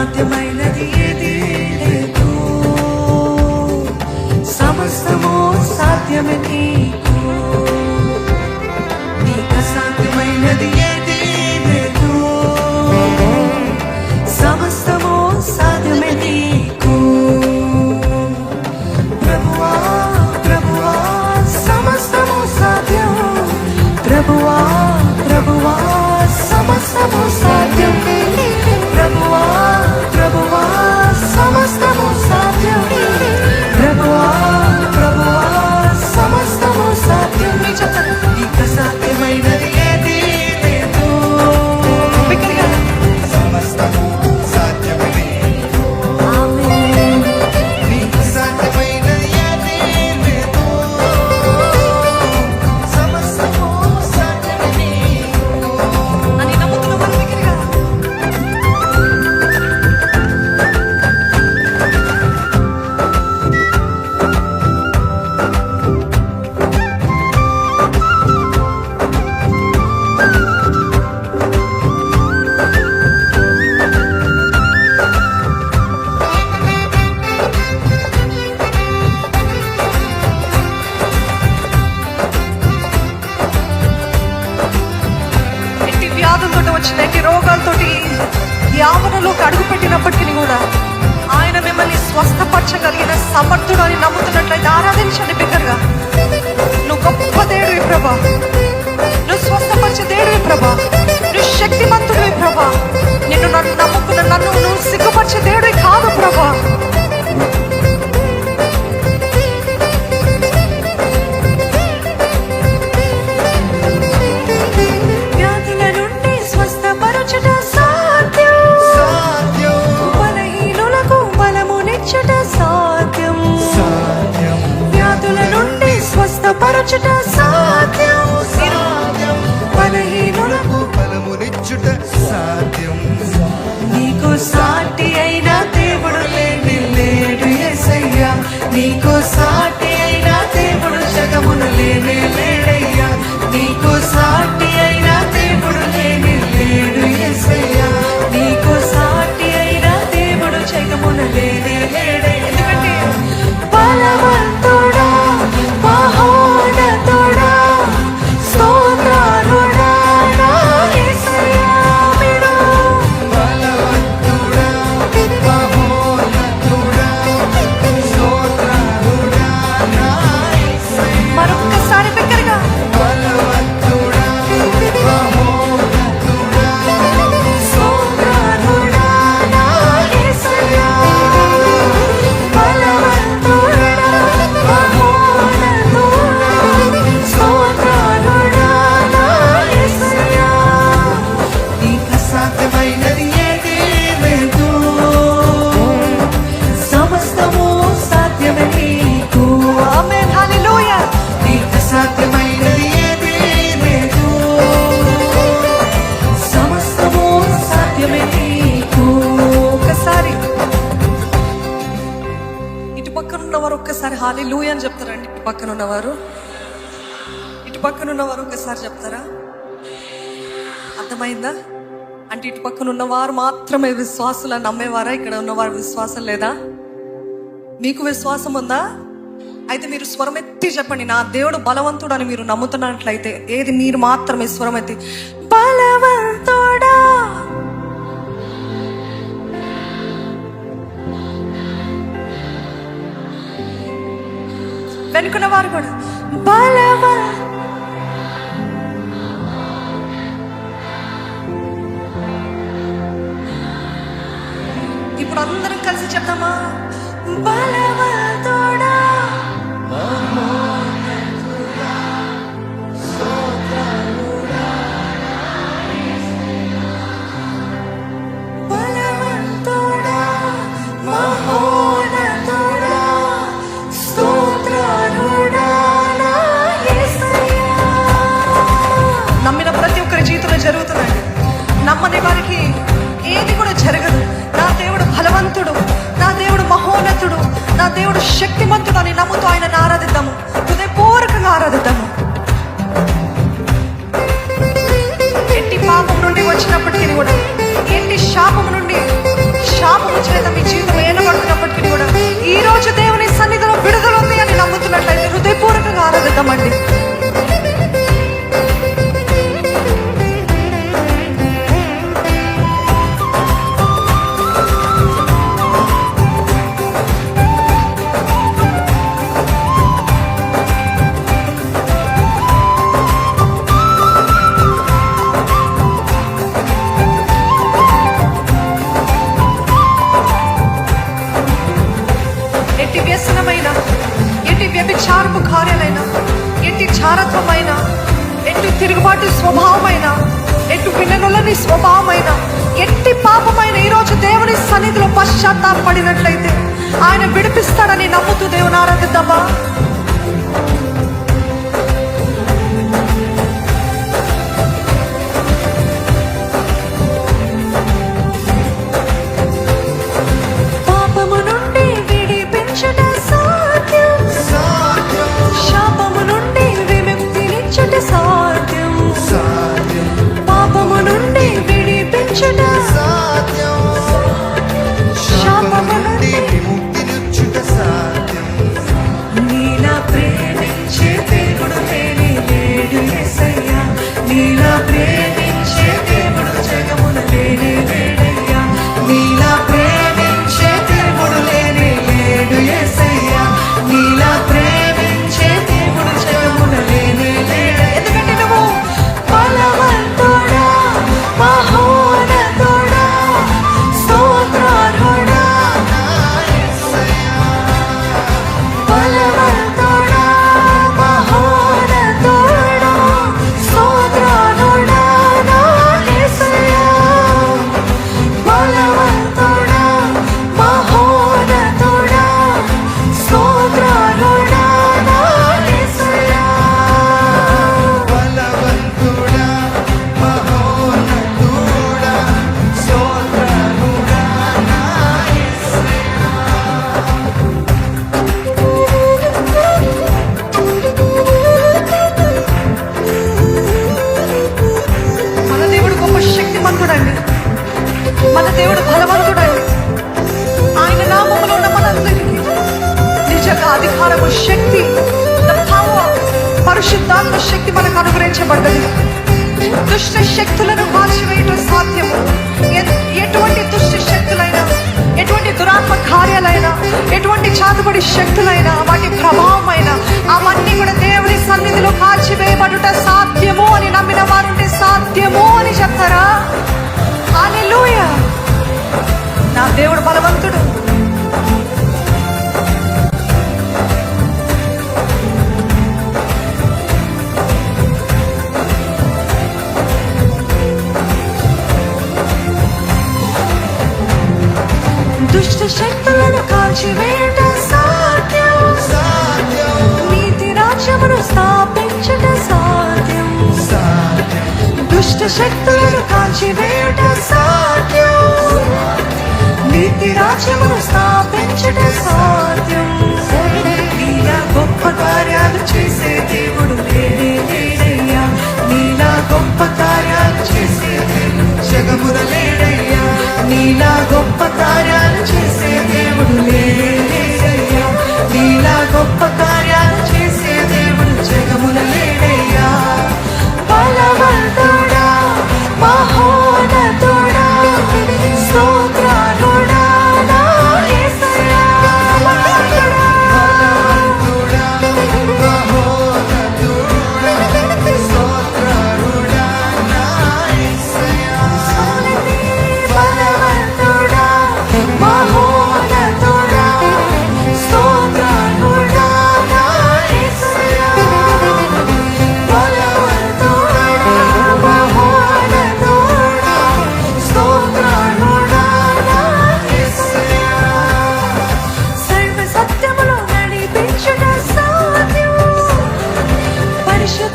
സാധ്യമേ వ్యాధులతో వచ్చిన ఎట్టి రోగాలతోటి ఈ ఆవరణలోకి అడుగు పెట్టినప్పటికీ కూడా ఆయన మిమ్మల్ని స్వస్థపరచగలిగిన సమర్థుడు అని నమ్ముతున్నట్లయితే ఆరాధించండి బిగ్గరగా. నువ్వు గొప్ప దేవుడివి ప్రభా. నువ్వు స్వస్థపరిచే దేవుడివి ప్రభా. నువ్వు శక్తిమంతుడివి ప్రభా. నిన్ను నన్ను నమ్ముకున్న నన్ను నువ్వు సిగ్గుపరిచే దేవుడివి హాలి లూయ అని చెప్తారండి ఇటు పక్కన ఉన్నవారు? ఇటు పక్కన ఉన్నవారు ఒకసారి చెప్తారా? అర్థమైందా? అంటే ఇటు పక్కన ఉన్నవారు మాత్రమే విశ్వాసులు నమ్మేవారా? ఇక్కడ ఉన్నవారు విశ్వాసం లేదా? మీకు విశ్వాసం ఉందా? అయితే మీరు స్వరం ఎత్తి చెప్పండి. నా దేవుడు బలవంతుడు అని మీరు నమ్ముతున్నట్లయితే ఏది మీరు మాత్రమే స్వరం ఎత్తి వెనుకున్న వారు కూడా. బలవ. ఇప్పుడు అందరం కలిసి చెప్తామా బలవంతుడా శక్తిమంతుడని నమ్ముతూ ఆయన ఆరాధిద్దాము. హృదయపూర్వకంగా ఆరాధిద్దాము. ఎట్టి పాపం నుండి వచ్చినప్పటికీ కూడా ఎట్టి శాపం నుండి శాపం చేత మీ జీవితం ఏనబడుతున్నప్పటికీ కూడా ఈ రోజు దేవుని సన్నిధిలో విడుదల ఉంది అని నమ్ముతున్నట్లయితే హృదయపూర్వకంగా ఆరాధిద్దామండి. తిరుగుబాటు స్వభావమైన ఎటు పిల్లలని స్వభావమైన ఎట్టి పాపమైన ఈరోజు దేవుని సన్నిధిలో పశ్చాత్తాపడినట్లయితే ఆయన విడిపిస్తాడని నమ్ముతూ దేవుని ఆరాధిద్దామా? దుష్ట శక్తులను మార్చివేయటం సాధ్యము ఎటువంటి దుష్ట శక్తులైనా ఎటువంటి దురాత్మ కార్యాలైనా ఎటువంటి చాతుబడి శక్తులైనా వాటి ప్రభావమైనా అవన్నీ కూడా దేవుని సన్నిధిలో కాల్చివేయబడుట సాధ్యము అని నమ్మిన వారుంటే సాధ్యము అని చెప్తారా? నా దేవుడు బలవంతుడు. సాధ్యం. నీలా గొప్ప కార్యాలు చేసే దేవుడు నీలా గొప్ప లేడయ్యా. నీలా గొప్ప కార్యాలు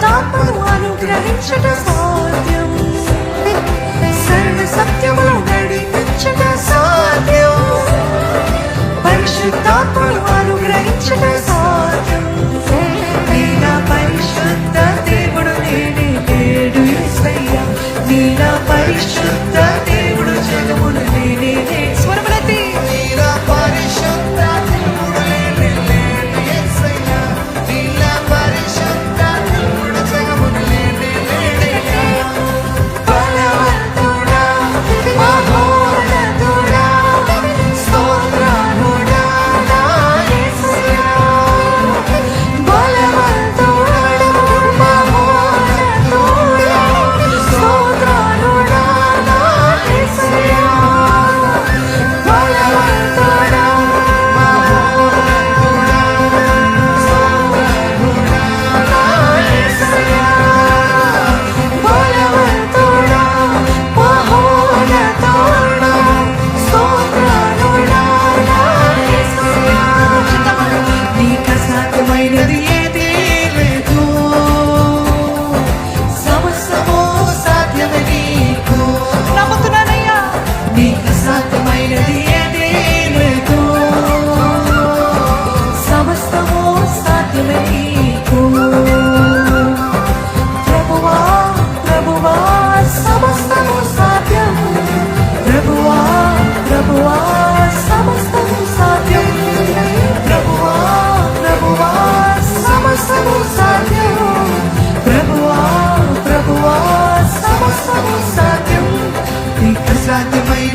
పరిశుద్ధాత్మను అనుగ్రహించట సాధ్యం సర్వ సత్యములు నడిపించట సాధ్యం పరిశుద్ధాత్మను అనుగ్రహించట సాధ్యం నీలా పరిశుద్ధ దేవుడు నేనే నేడు ఇసయ్య నీలా పరిశుద్ధ